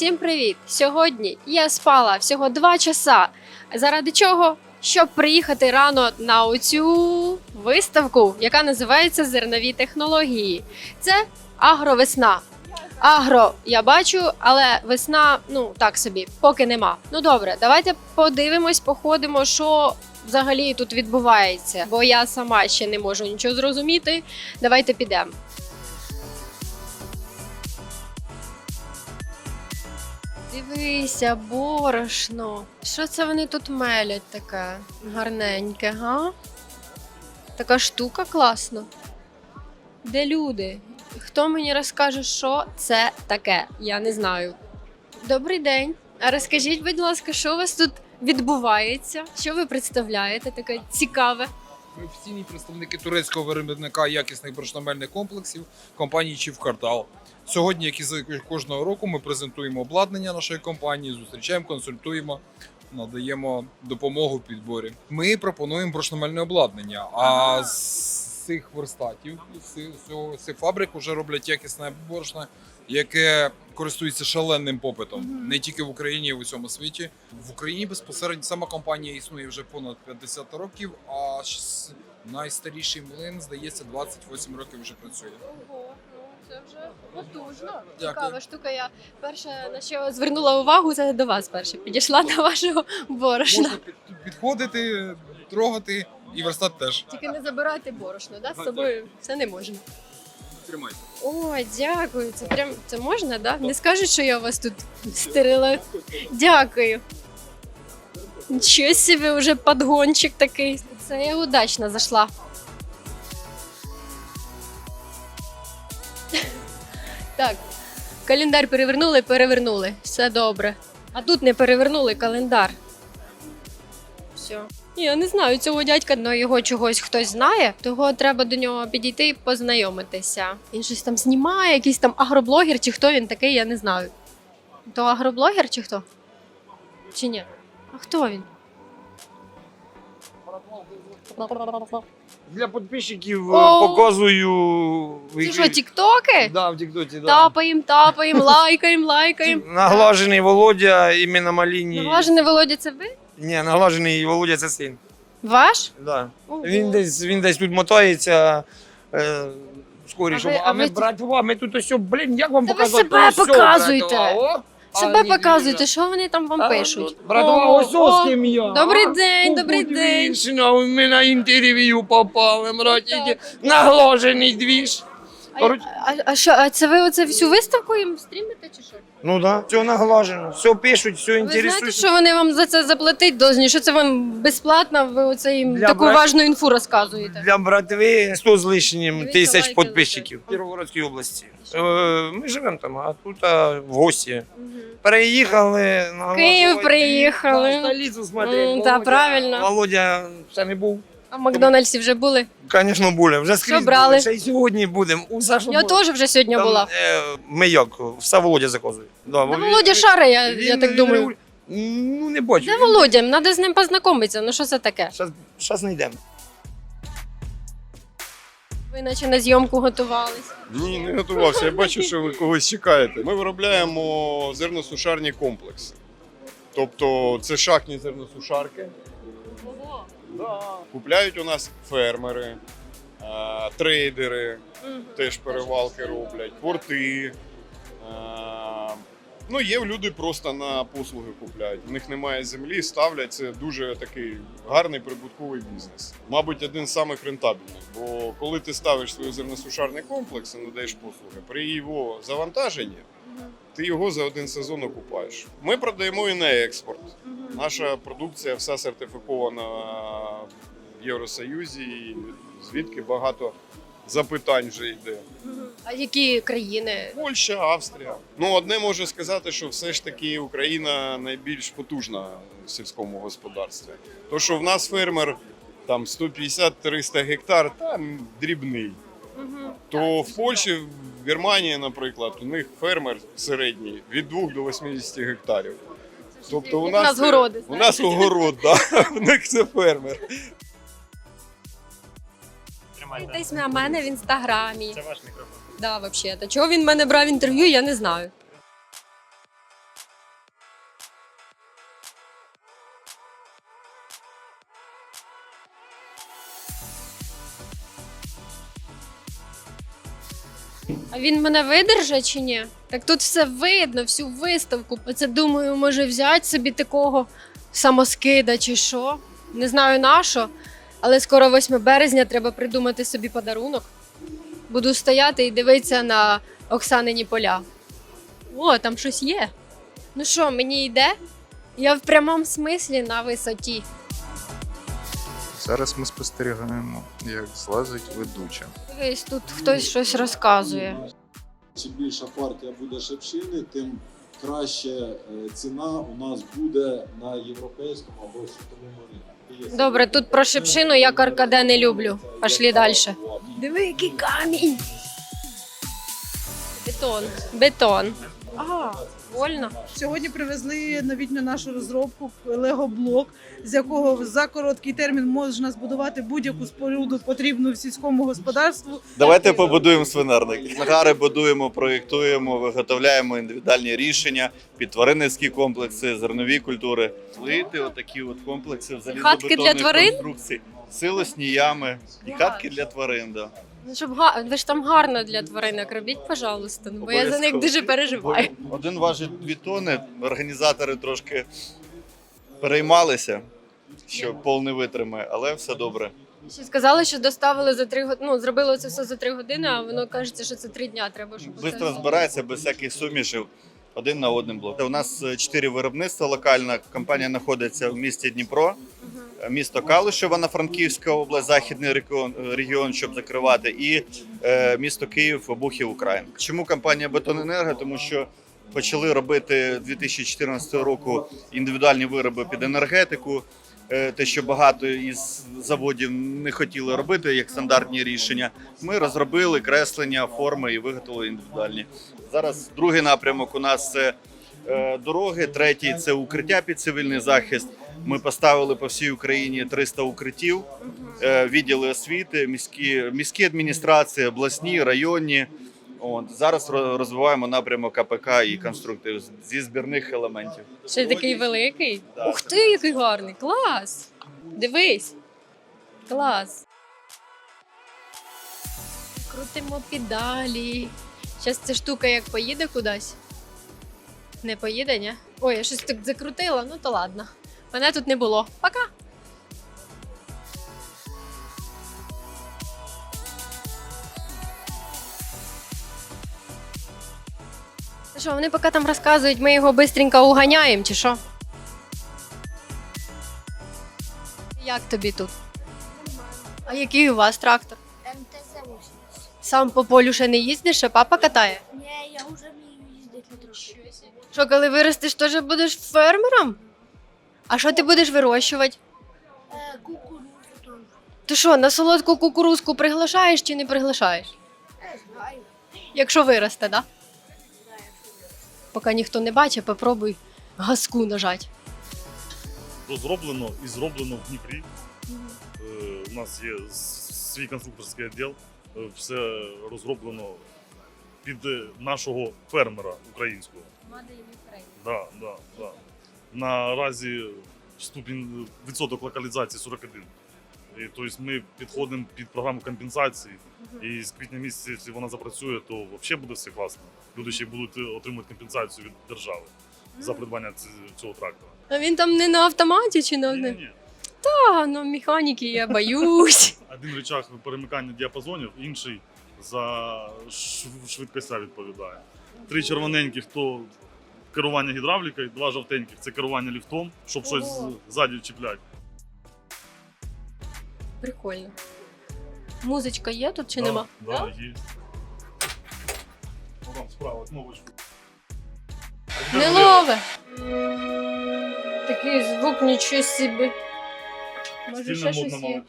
Всім привіт! Сьогодні я спала всього 2 часа. Заради чого? Щоб приїхати рано на оцю виставку, яка називається Зернові технології. Це агровесна. Агро я бачу, але весна, ну так собі, поки нема. Ну добре, давайте подивимось, походимо, що взагалі тут відбувається. Бо я сама ще не можу нічого зрозуміти. Давайте підемо. Дивися, борошно. Що це вони тут мелять таке гарненьке, га? Така штука класна. Де люди? Хто мені розкаже, що це таке? Я не знаю. Добрий день. А розкажіть, будь ласка, що у вас тут відбувається? Що ви представляєте? Таке цікаве. Ми офіційні представники турецького виробника якісних борошномельних комплексів компанії Чівкартал. Сьогодні, як і кожного року, ми презентуємо обладнання нашої компанії, зустрічаємо, консультуємо, надаємо допомогу в підборі. Ми пропонуємо борошномельне обладнання. А з цих верстатів, з цих фабрик вже роблять якісне борошно, яке користується шаленим попитом не тільки в Україні, а й в усьому світі. В Україні безпосередньо сама компанія існує вже понад 50 років, а найстаріший млин, здається, 28 років вже працює. Це вже потужно. Дякую. Цікава штука. Я перше на що звернула увагу, це до вас перше. Підійшла до вашого борошна. Можна під- підходити, трогати і верстат теж. Тільки не забирати борошно, да? з Так, собою це не можна. Тримайте. О, дякую. Це прям це можна, да? Не скажуть, що я вас тут стерила. Дякую. Нічого собі, вже подгончик такий. Це я удачно зайшла. Так, календар перевернули, перевернули. Все добре. А тут не перевернули календар. Все. Я не знаю цього дядька, але його чогось хтось знає, того треба до нього підійти і познайомитися. Він щось там знімає, якийсь там агроблогер, чи хто він такий, я не знаю. То агроблогер чи хто? Чи ні? А хто він? Для підписчиків е, показую. Це що, тіктоки? Да, в Тіктоці, да. Тапаємо, тапаємо, лайкаємо, лайкаємо. Наглажений Володя, іменно Маліні. Наглажений Володя, це ви? Ні, наглажений Володя це син. Ваш? Да. Ого. Він десь він десь тут мотається. Е, скоріше. А ви- А, ми, ви- братва, ми тут ось, блін, як вам Та ви показати? себе Ось, показуйте. братва, о. Себе показуйте, що вони там вам пишуть. Братова, ось з ким я. Добрий день, добрий день. Ми на інтерв'ю попали, братіки. нагложений двіж. А, Коротше- а, а що, а це ви оце всю виставку їм стрімите чи що? Ну да, все наглажено, все пишуть, все Ви знаєте, що вони вам за це заплатить должні? Що це вам безплатно? Ви оце їм Для таку брат- важну інфу розказуєте? Для братви 100 з лишнім Дивіться, тисяч лайки підписчиків в Кіровоградській області. Е, Ми живемо там, а тут а, в гості. Переїхали на Київ приїхали. Столицю смотреть. М, та, правильно. Володя ще не був. А в Макдональдсі вже були? Звісно, були. Вже скрізь брали? були. Ще й сьогодні будемо. У Сашу Я були. теж вже сьогодні Там, була. е, Ми як? Все Володя заказує. Да, Ну, він- Володя Шара, я, він- я так він думаю. регуль- Ну, не бачу. Де Володя? Треба з ним познайомитися. Ну що це таке? Зараз не йдемо. Ви наче на зйомку готувались. Ні, не готувався. Я бачу, що ви когось чекаєте. Ми виробляємо зерносушарні комплекси. Тобто це шахтні зерносушарки. Купляють у нас фермери, е, трейдери, теж перевалки роблять, порти. Е, Ну, є люди просто на послуги купляють. У них немає землі, ставлять. Це дуже такий гарний прибутковий бізнес. Мабуть, один з самих рентабельних. Бо коли ти ставиш свій зерносушарний комплекс і надаєш послуги, при його завантаженні ти його за один сезон окупаєш. Ми продаємо і на експорт. Наша продукція вся сертифікована в Євросоюзі, і звідки багато запитань вже йде. А які країни? Польща, Австрія. Ну, одне можу сказати, що все ж таки Україна найбільш потужна в сільському господарстві. То, що в нас фермер там 150-300 гектар, там дрібний. То в Польщі, в Германії, наприклад, у них фермер середній від 2 до 80 гектарів. Тобто у нас, городи, у нас огород, да. у них це фермер. Десь на мене в інстаграмі. Це ваш мікрофон. Да, взагалі. Та чого він в мене брав інтерв'ю, я не знаю. А він мене видержить чи ні? Так тут все видно, всю виставку. Оце думаю, може взяти собі такого самоскида чи що. Не знаю на що, але скоро 8 березня треба придумати собі подарунок. Буду стояти і дивитися на Оксанині поля. О, там щось є. Ну що, мені йде? Я в прямому смислі на висоті. Зараз ми спостерігаємо, як злазить ведуча. Дивись, тут хтось щось розказує. Чим більша партія буде шепшини, тим краще е, ціна у нас буде на європейському або світовому ринку. Добре, тут про шипшину я каркаде не люблю. Пошли далі. Диви, який камінь. Бетон. Бетон. А, вольно. Сьогодні привезли новітню нашу розробку Лего-блок, з якого за короткий термін можна збудувати будь-яку споруду потрібну в сільському господарству. Давайте побудуємо свинарник. Ангари будуємо, проєктуємо, виготовляємо індивідуальні рішення під тваринницькі комплекси, зернові культури. Плити, отакі от комплекси в Хатки для тварин? конструкцій, силосні ями і хатки для тварин. Да. Ну, щоб га... ви ж там гарно для тваринок робіть, пожалуйста. Ну, бо я за них Обов'язково. дуже переживаю. Один важить 2 тони. Організатори трошки переймалися, що пол не витримає, але все добре. Ще сказали, що доставили за три години. Ну, зробили це все за три години, а воно кажеться, що це три дня треба, щоб Бистро збирається без всяких сумішів. Один на один блок. У нас е, чотири виробництва локальна. Компанія знаходиться в місті Дніпро, місто Калушева на Франківська область, західний регіон, регіон, щоб закривати, і е, місто Київ, Обухів, Україна. Чому компанія Бетоненерго? Тому що почали робити 2014 року індивідуальні вироби під енергетику. Е, Те, що багато із заводів не хотіли робити як стандартні рішення, ми розробили креслення, форми і виготовили індивідуальні. Зараз другий напрямок у нас це е, дороги, третій це укриття під цивільний захист. Ми поставили по всій Україні 300 укриттів, е, відділи освіти, міські, міські адміністрації, обласні, районні. От зараз розвиваємо напрямок АПК і конструктив зі збірних елементів. Ще такий великий. Так. Ух ти, який гарний! Клас! Дивись. Клас. Крутимо педалі. Зараз ця штука як поїде кудись. Не поїде, ні? Ой, я щось так закрутила, ну то ладно. Мене тут не було. Пока. Ну Що, вони поки там розказують, ми його швидко уганяємо, чи що? Як тобі тут? А який у вас трактор? МТЗ-80. Сам по полю ще не їздиш, а папа катає. Ні, я вже вмію їздити трошки. Що, коли виростеш, теж будеш фермером? А що ти будеш вирощувати? Е, кукурудзу. Ти що, на солодку кукурузку приглашаєш чи не приглашаєш? Не знаю. Якщо виросте, да? Поки ніхто не бачить, попробуй газку нажати. розроблено і зроблено в Дніпрі. Е, У нас є свій конструкторський відділ. Е, Все розроблено під е, нашого фермера українського. Мада Да, да, да. Наразі ступінь відсоток локалізації 41. І, тобто ми підходимо під програму компенсації, і з квітня місяця, якщо вона запрацює, то взагалі буде все класно. Люди ще будуть отримувати компенсацію від держави за придбання цього трактора. А він там не на автоматі чи на Ні-ні-ні. Ну механіки я боюсь. Один рычаг перемикання діапазонів, інший за шв- швидкостя відповідає. Три червоненьких то керування гідравлікою, два жовтеньких це керування ліфтом, щоб щось ззаді чіпляти. Прикольно. Музичка є тут чи Да, нема? Да, є. О, там справа кнопочку. А Не тепер вліво. лове. Такий звук нічого собі. Може, Стильно, ще модно, щось є.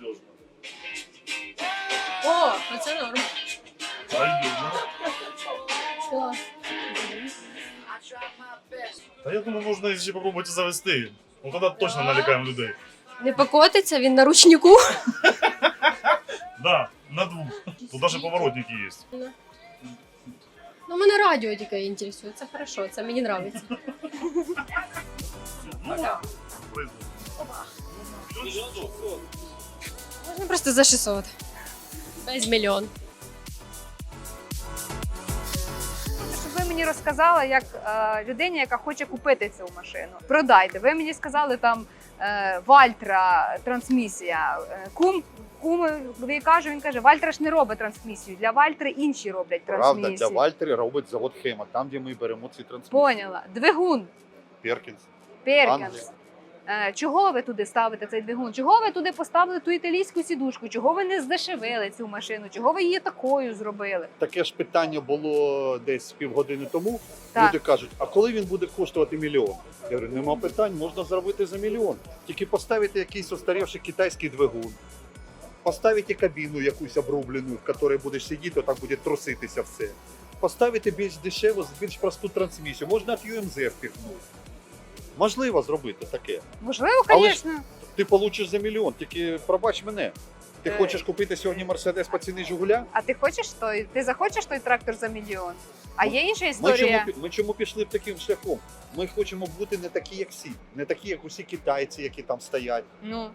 Та я думаю, можна ще попробувати завести. Ну тоді точно налякаємо людей. Не покотиться, він на ручнику. Да, на двох. Тут навіть поворотники є. Ну, мене радіо тільки інтересує. Це хорошо, це мені подобається. Можна просто за 600. Без мільйон. Мені розказала як е, людині, яка хоче купити цю машину. Продайте. Ви мені сказали там е, Вальтра трансмісія. Е, Кум, кум я кажу, він каже, Вальтра ж не робить трансмісію. Для Вальтри інші роблять трансмісію. Правда, для Вальтри робить завод Хема, там, де ми беремо ці трансмісії. Поняла. Двигун. Перкінс. Перкінс. Англія. Е, Чого ви туди ставите цей двигун? Чого ви туди поставили ту італійську сідушку? Чого ви не здешевили цю машину? Чого ви її такою зробили? Таке ж питання було десь півгодини тому. Так. Люди кажуть, а коли він буде коштувати мільйон? Я говорю, нема питань, можна зробити за мільйон. Тільки поставити якийсь устарівший китайський двигун, поставити кабіну якусь обрублену, в якій будеш сидіти, отак буде труситися все. Поставити більш дешеву, більш просту трансмісію. Можна від UMZ впихнути. Можливо зробити таке. Можливо, Але ж- звісно. Ти получиш за мільйон, тільки пробач мене. Ти Е. хочеш купити сьогодні Мерседес по ціні Жигуля? А ти хочеш той? Ти захочеш той трактор за мільйон? А є інша Ми чому, історія. пі- ми чому пішли б таким шляхом? Ми хочемо бути не такі, як всі, не такі, як усі китайці, які там стоять. Ну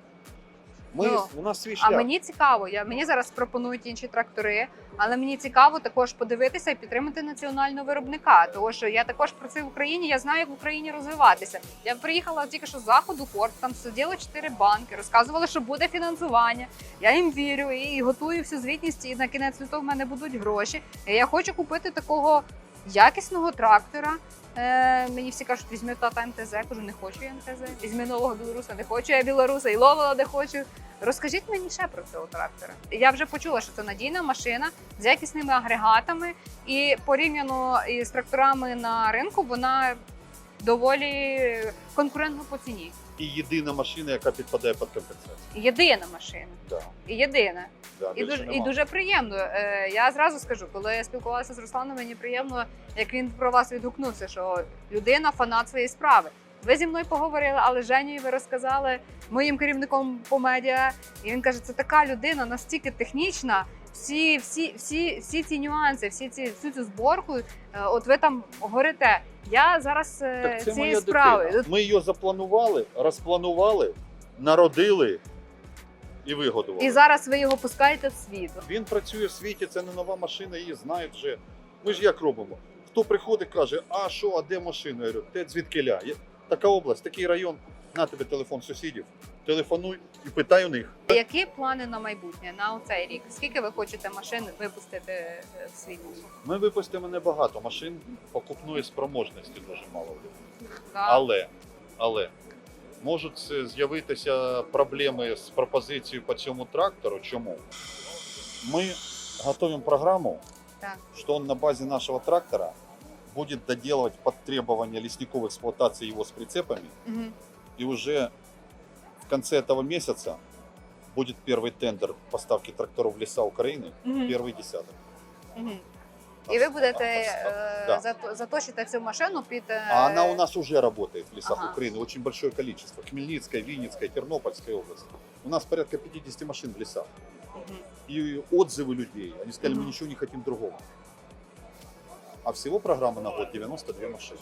Ми, Ну, у нас свій а мені цікаво. Я мені зараз пропонують інші трактори, але мені цікаво також подивитися і підтримати національного виробника. Тому що я також працюю в Україні. Я знаю, як в Україні розвиватися. Я приїхала тільки що з заходу порт, там сиділи чотири банки, розказували, що буде фінансування. Я їм вірю і готую всю звітність. І на кінець лютого в мене будуть гроші. І я хочу купити такого якісного трактора. Е, мені всі кажуть, візьми тата МТЗ. Я кажу, не хочу я МТЗ. Візьми нового білоруса, не хочу я білоруса, і ловила не хочу. Розкажіть мені ще про цього трактора. Я вже почула, що це надійна машина з якісними агрегатами, і порівняно із тракторами на ринку вона доволі конкурентна по ціні. І єдина машина, яка підпадає під компенсацію. Єдина машина. Да, І єдина. да, І більше дуже, і нема. дуже приємно. Е, я зразу скажу, коли я спілкувалася з Русланом, мені приємно, як він про вас відгукнувся, що людина фанат своєї справи. Ви зі мною поговорили, але з Женєю ви розказали моїм керівником по медіа. І він каже, це така людина настільки технічна. Всі, всі, всі, всі ці нюанси, всі ці всю цю зборку, от ви там горите. Я зараз е, Так це цієї моя справи. дитина. Ми її запланували, розпланували, народили і вигодували. І зараз ви його пускаєте в світ. Він працює в світі, це не нова машина, її знають вже. Ми ж як робимо? Хто приходить, каже, а що, а де машина? Я говорю, те звідкиля. Є Така область, такий район, на тебе телефон сусідів, телефонуй і питай у них. Які плани на майбутнє на цей рік? Скільки ви хочете машин випустити е, в світ? Ми випустимо небагато машин, покупної спроможності дуже мало. Да. Але, але можуть з'явитися проблеми з пропозицією по цьому трактору. Чому? Ми готуємо программу, Так. что он на базе нашего трактора будет доделывать под требования лесников эксплуатации его с прицепами. Мгм. И уже в конце этого месяца будет первый тендер поставки тракторов в леса Украины, Мгм. первый десяток. Мгм. І ви будете А, е, да. зато- заточити цю машину під е, А она у нас уже работает в лесах Ага. Украины, очень большое количество. Хмельницкая, Винницкая, Тернопольская область. У нас порядка 50 машин в лесах. Мгм. И отзывы людей. Они сказали, мы Мгм. ничего не хотим другого. А всего программа на год 92 машины.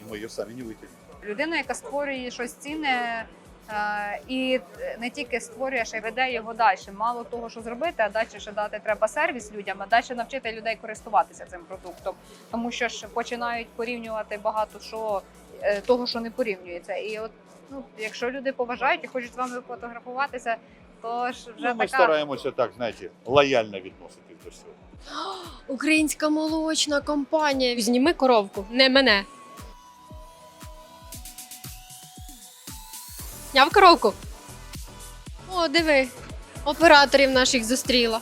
И мы ее сами не вытянем. людина, яка створює щось цінне. е, І не тільки створює, ще й веде його далі. Мало того, що зробити, а далі ще дати треба сервіс людям, а далі навчити людей користуватися цим продуктом. Тому що ж починають порівнювати багато що е, того, що не порівнюється. І от ну, якщо люди поважають і хочуть з вами фотографуватися, то ж вже Ну, ми така стараємося так, знаєте, лояльно відноситись до всього. Українська молочна компанія. Зніми коровку, не мене. Зняв коровку. О, диви. Операторів наших зустріла.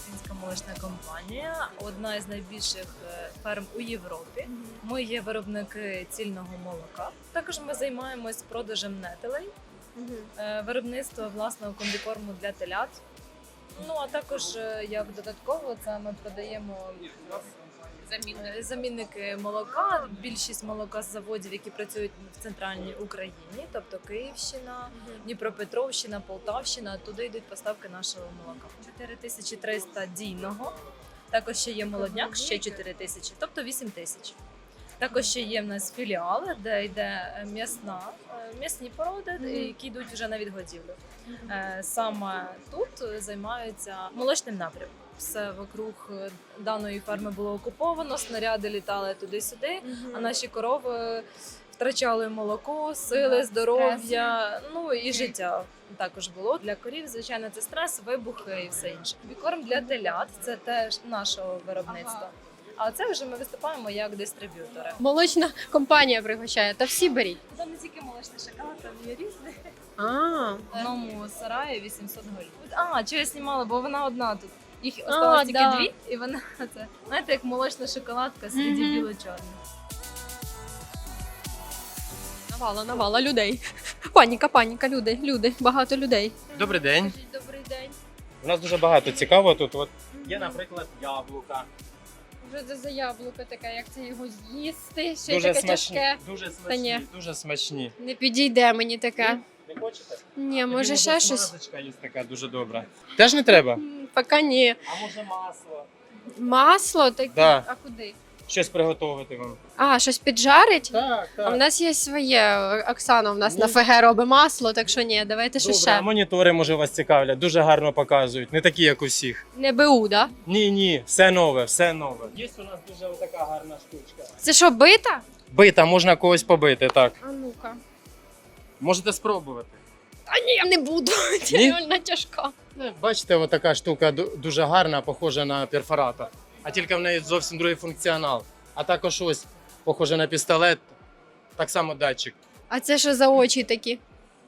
Українська молочна компанія, одна із найбільших е, ферм у Європі. Ми є виробники цільного молока. Також ми займаємось продажем нетелей, е, виробництво власного комбікорму для телят. Ну а також е, як додатково це ми продаємо е, замінники молока. Більшість молока з заводів, які працюють в центральній Україні, тобто Київщина, Дніпропетровщина, Полтавщина. Туди йдуть поставки нашого молока. 4300 дійного. Також ще є молодняк, ще 4 тисячі, тобто 8 тисяч. Також ще є в нас філіали, де йде м'ясна, м'ясні породи, Мгм. які йдуть вже на відгодівлю. Е, Саме тут займаються молочним напрямком. Все вокруг даної ферми було окуповано, снаряди літали туди-сюди, а наші корови втрачали молоко, сили, здоров'я, ну і життя також було. Для корів, звичайно, це стрес, вибухи і все інше. Бікорм для телят це теж нашого виробництва. А це вже ми виступаємо як дистриб'ютори. Молочна компанія пригощає, та всі беріть. Там не тільки молочний шоколад, там є різне. А, В одному сараї 800 голів. А, що я знімала, бо вона одна тут. Їх осталось тільки да. дві, і вона це знаєте, як молочна шоколадка серед Мгм. біло-чорних. навала, навала людей. Паніка, паніка, люди, люди, багато людей. Добрий день. Добрий день. У нас дуже багато цікавого тут. От є, наприклад, яблука. Що це за яблуко таке, як це його з'їсти? Ще й Дуже таке тяжке. Дуже Та ні. смачні. Дуже смачні. Не підійде мені таке. Не хочете? Ні, може ще щось. Смазочка є така дуже добра. Теж не треба? М, Поки ні. А може масло? Масло таке. Да. А куди? Щось приготувати вам. А, щось піджарить? Так, А в нас є своє. Оксана в нас на ФГ робить масло, так що ні, давайте що Добре, а монітори, може, вас цікавлять. Дуже гарно показують. Не такі, як усіх. Не БУ, да? Ні, ні, все нове, все нове. Є у нас дуже така гарна штучка. Це що, бита? Бита, можна когось побити, так. А ну-ка. Можете спробувати. А ні, я не буду. Це Ні? реально тяжко. Бачите, от така штука ду- дуже гарна, похожа на перфоратор. А тільки в неї зовсім другий функціонал. А також ось похоже на пістолет, так само датчик. А це що за очі такі?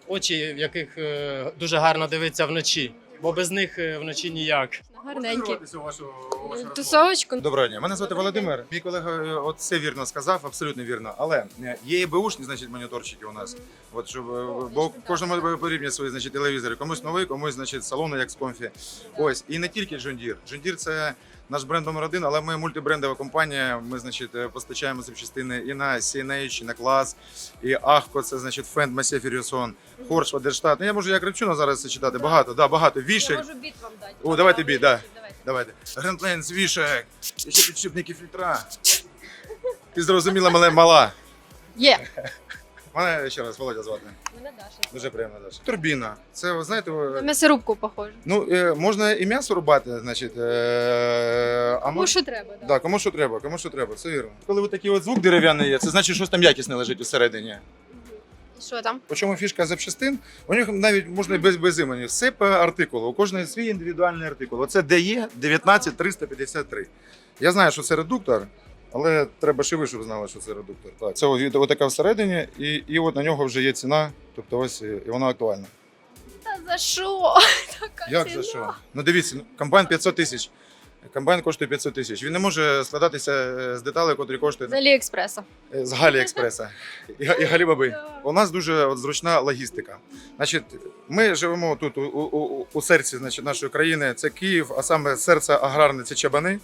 Очі, в яких е, дуже гарно дивиться вночі, бо без них е, вночі ніяк. Гарненькі. Тусовочку. Доброго дня. Мене звати Володимир. Мій колега е, от все вірно сказав, абсолютно вірно. Але е, є і беушні, значить, моніторчики у нас. От щоб е, бо кожному потрібні свої значить, телевізори. Комусь новий, комусь значить салони, як з комфі. Ось і не тільки. John Deere – це наш бренд номер один, але ми мультибрендова компанія. Ми значить е, постачаємо запчастини і на CNH, і на клас, і Ахко, це значить Фенд Масє Фірюсон, Хорш, Вадерштат. Ну я можу як ревчуна зараз це читати. Багато, да, багато. Вішек. Я можу біт вам дати. О, давайте бій, да. Давайте. Грандленс, вішек, і ще підшипники фільтра. Ти зрозуміла, мене мала. Є. Мене ще раз Володя звати. Мене Даша. Дуже приємно, Даша. Турбіна. Це, ви знаєте, На м'ясорубку похоже. ну, е, можна і м'ясо рубати, значить. Е, а Кому мож- що треба, да. Да, кому що треба, кому що треба, це вірно. Коли от такий от звук дерев'яний є, це значить, щось там якісне лежить усередині. І що там? Причому фішка запчастин, у них навіть можна і без, без імені. Все по артикулу. У кожної свій індивідуальний артикул. Оце DE 19353. Я знаю, що це редуктор, але треба ще ви, щоб знали, що це редуктор. Так, це от, от така всередині, і, і от на нього вже є ціна, тобто ось і і вона актуальна. Та за що? Така Як ціна. за що? Ну дивіться, ну, комбайн 500 тисяч. Комбайн коштує 500 тисяч. Він не може складатися е, з деталей, котрі коштують З Аліекспреса. з Галіекспреса і, і Галібаби. У нас дуже от, зручна логістика. Значить, ми живемо тут у, у, у серці значить, нашої країни. Це Київ, а саме серце аграрне це Чабани.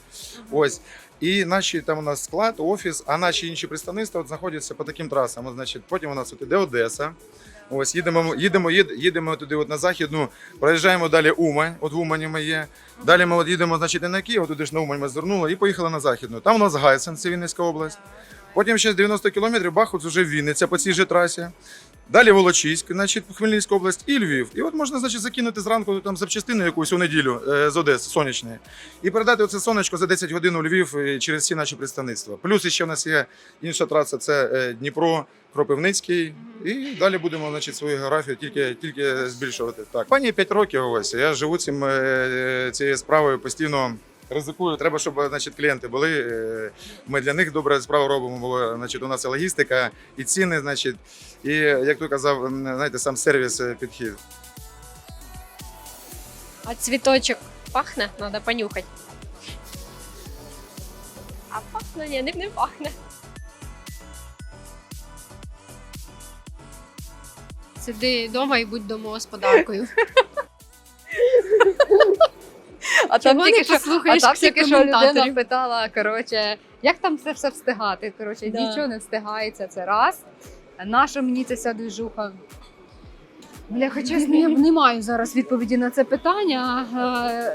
Ось. І наші там у нас склад, офіс, а наші інші представництва от, знаходяться по таким трасам. От, значить, потім у нас от іде Одеса. Ось їдемо, їдемо, їдемо туди от на західну, проїжджаємо далі Умань, от в Умані ми є. Далі ми от їдемо, значить, не на Київ, туди ж на Умань ми звернули і поїхали на західну. Там у нас Гайсен, це Вінницька область. Потім ще з 90 кілометрів Бахмут вже Вінниця по цій же трасі. Далі Волочиськ, значить, Хмельницька область і Львів. І от можна, значить, закинути зранку там запчастину якусь у неділю е, з Одеси сонячної. І передати оце сонечко за 10 годин у Львів е, через всі наші представництва. Плюс ще в нас є інша траса, це е, Дніпро, Кропивницький. І далі будемо значить, свою географію тільки, тільки збільшувати. Так, пані 5 років ось. Я живу цим, цією справою постійно. Ризикую, треба, щоб значить, клієнти були. е, Ми для них добре справу робимо, бо значить, у нас і логістика, і ціни, значить, і як ти казав, знаєте, сам сервіс е, підхід. А цвіточок пахне? Надо понюхати. А пахне? Ні, не, не пахне. Сиди вдома і будь домогосподаркою. А там тільки не що, а послухаєш там всіх тільки що людина коментаторів? питала, коротше, як там це все встигати? Коротше, Да. нічого не встигається, це раз. Наша мені ця вся движуха. Бля, чесно, я не маю зараз відповіді на це питання.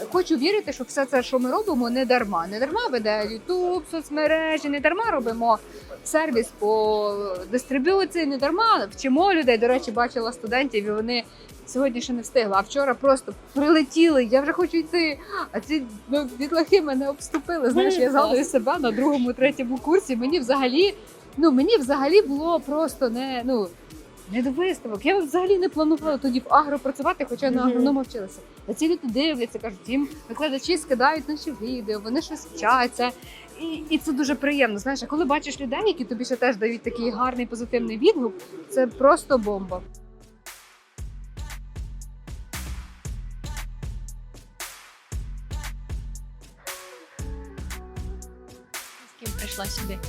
Е, Хочу вірити, що все це, що ми робимо, не дарма. Не дарма веде YouTube, соцмережі, не дарма робимо сервіс по дистриб'юції, не дарма вчимо людей. До речі, бачила студентів, і вони сьогодні ще не встигли, а вчора просто прилетіли. Я вже хочу йти. А ці ну, дітлахи мене обступили. Знаєш, я згадую себе на другому, третьому курсі. Мені взагалі, ну мені взагалі було просто не ну. Не до виставок. Я взагалі не планувала тоді в агро працювати, хоча на Мгм. агронома вчилася. А ці люди дивляться, кажуть, їм викладачі скидають наші відео, вони щось вчаться. І, і це дуже приємно. Знаєш, а коли бачиш людей, які тобі ще теж дають такий гарний позитивний відгук, це просто бомба. Прийшла сюди?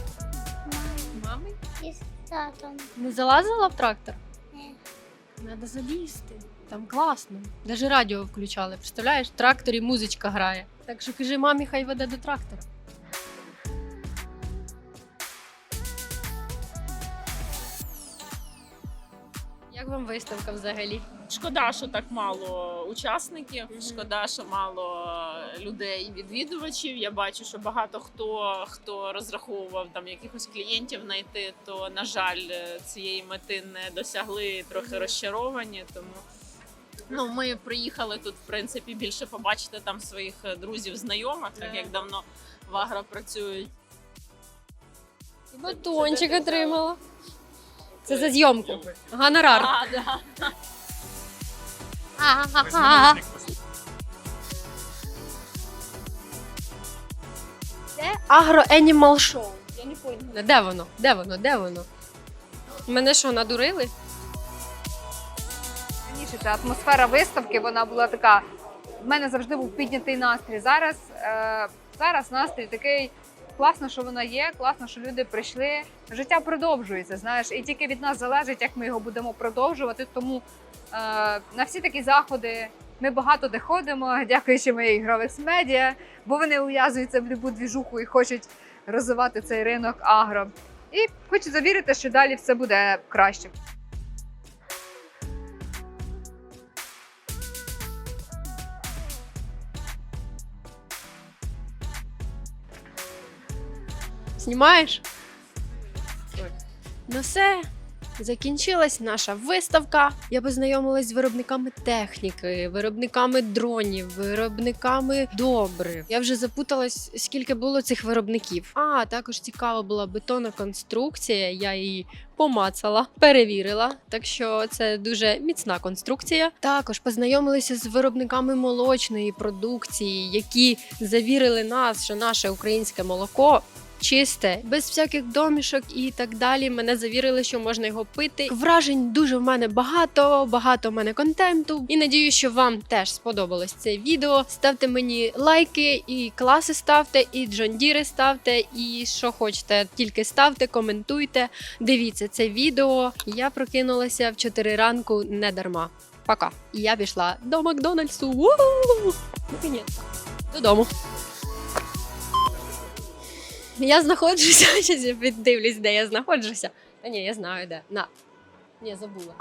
Мами? І з татом. Не залазила в трактор? Ні. Надо залізти. Там класно. Даже радіо включали. Представляєш, в тракторі музичка грає. Так що кажи мамі, хай веде до трактора. Як вам виставка взагалі? Шкода, що так мало учасників. Шкода, що мало людей, відвідувачів. Я бачу, що багато хто хто розраховував там якихось клієнтів знайти, то на жаль, цієї мети не досягли трохи розчаровані. Тому ну ми приїхали тут, в принципі, більше побачити там своїх друзів, знайомих, так як давно в агро працюють. Батончик отримала. Це за зйомку. Гонорар. А, да. Агро Енімал Шоу. Я не поняла. Де воно? Де воно? Де воно? Мене що, надурили? Раніше ця атмосфера виставки вона була така. В мене завжди був піднятий настрій. Зараз, е, зараз настрій такий. Класно, що воно є, класно, що люди прийшли. Життя продовжується, знаєш, і тільки від нас залежить, як ми його будемо продовжувати. Тому е, на всі такі заходи ми багато де ходимо, дякуючи моїй Гровекс Медіа, бо вони ув'язуються в любу двіжуху і хочуть розвивати цей ринок агро. І хочу завірити, що далі все буде краще. Знімаєш? Ну все. Закінчилась наша виставка. Я познайомилась з виробниками техніки, виробниками дронів, виробниками добрив. Я вже запуталась, скільки було цих виробників. А також цікава була бетонна конструкція. Я її помацала, перевірила. Так що це дуже міцна конструкція. Також познайомилися з виробниками молочної продукції, які завірили нас, що наше українське молоко чисте, без всяких домішок і так далі. Мене завірили, що можна його пити. Вражень дуже в мене багато, багато в мене контенту. І надію, що вам теж сподобалось це відео. Ставте мені лайки, і класи ставте, і джондіри ставте, і що хочете, тільки ставте, коментуйте. Дивіться це відео. Я прокинулася в 4 ранку не дарма. Пока. І я пішла до Макдональдсу. Наконець. Додому. Я знаходжуся, зараз я піддивлюсь, де я знаходжуся. Та ні, я знаю де. На. Ні, забула.